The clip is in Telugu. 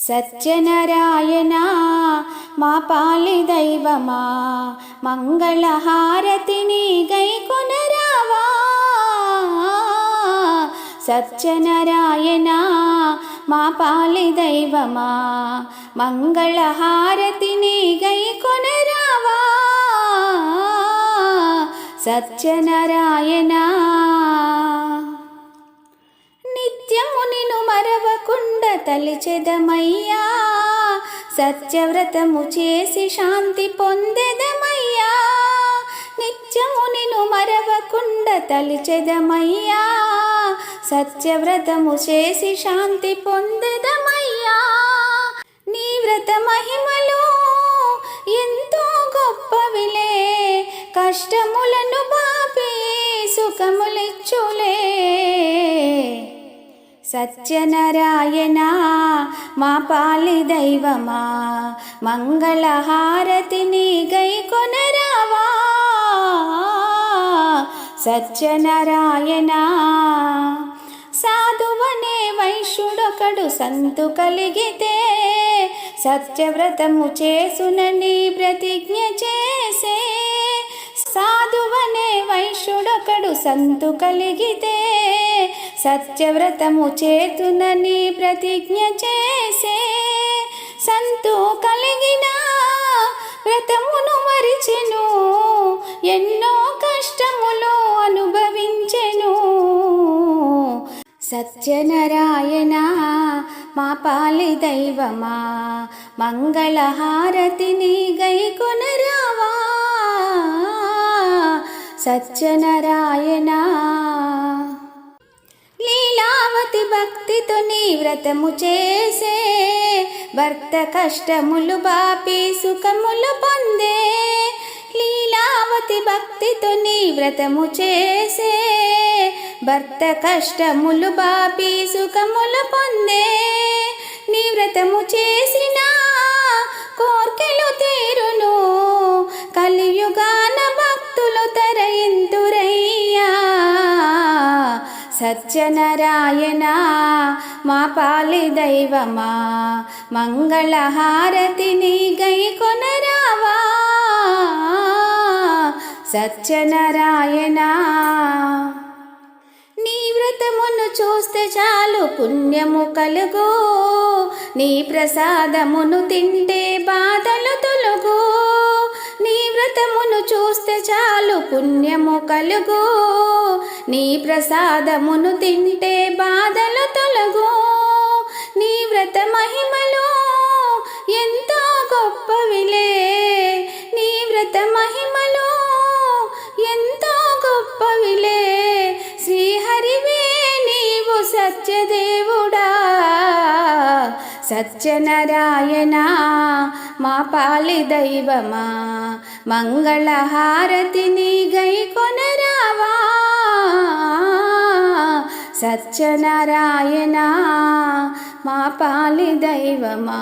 సత్యనారాయణ మా పాలి దైవమా మంగళహారతిని గైకొనరావా సత్యనారాయణ మా పాలి దైవమా మంగళహారతిని గైకొనరావా సత్యనారాయణ తలిచెదమయ్యా సత్యవ్రతము చేసి శాంతి పొందెదమయ్యా. నిత్యము నిను మరవకుండా తలిచెదమయ్యా సత్యవ్రతము చేసి శాంతి పొందెదమయ్యా. నీ వ్రత మహిమలు ఎంతో గొప్పవిలే కష్టములను బాపి సుఖములిచ్చులే. సత్యనారాయణ మా పాలి దైవమా మంగళహారతిని గైకొనరావా సత్యనారాయణ సాధువనే వైశ్యుడొకడు సంతు కలిగితే సత్యవ్రతము చేసునని ప్రతిజ్ఞ చేసే. సాధువనే వైశ్యుడొకడు సంతు కలిగితే సత్యవ్రతము చేతునని ప్రతిజ్ఞ చేసే సంతో కలిగిన వ్రతమును మరిచెను. ఎన్నో కష్టములు అనుభవించెను. సత్యనారాయణ మా పాలి దైవమా మంగళహారతిని గైకొనరావా. సత్యనారాయణ. లీలావతి భక్తితో నీ వ్రతము చేసే భర్త కష్టములు బాపి సుఖములు పొందే. లీలావతి భక్తితో నీ వ్రతము చేసే భర్త కష్టములు బాపి సుఖములు పొందే. నీ వ్రతము చేసిన సత్యనారాయణ మా పాలి దైవమా మంగళహారతిని గైకొనరావా సత్యనారాయణ నీ వ్రతమును చూస్తే చాలు పుణ్యము కలుగు. నీ ప్రసాదమును తింటే బాధలు తొలుగు. నీ వ్రతమును చూస్తే చాలు పుణ్యము కలుగు. నీ ప్రసాదమును తింటే బాధలు తొలగు. నీ వ్రత మహిమలు ఎంతో గొప్పవిలే నీ వ్రత మహిమలు ఎంతో గొప్పవిలే శ్రీహరివే నీవు సత్యదేవుడా. సత్యనారాయణ మా పాలి దైవమా. మంగళహారతిని గైకొనరావా సత్యనారాయణ మా పాలి దైవమా?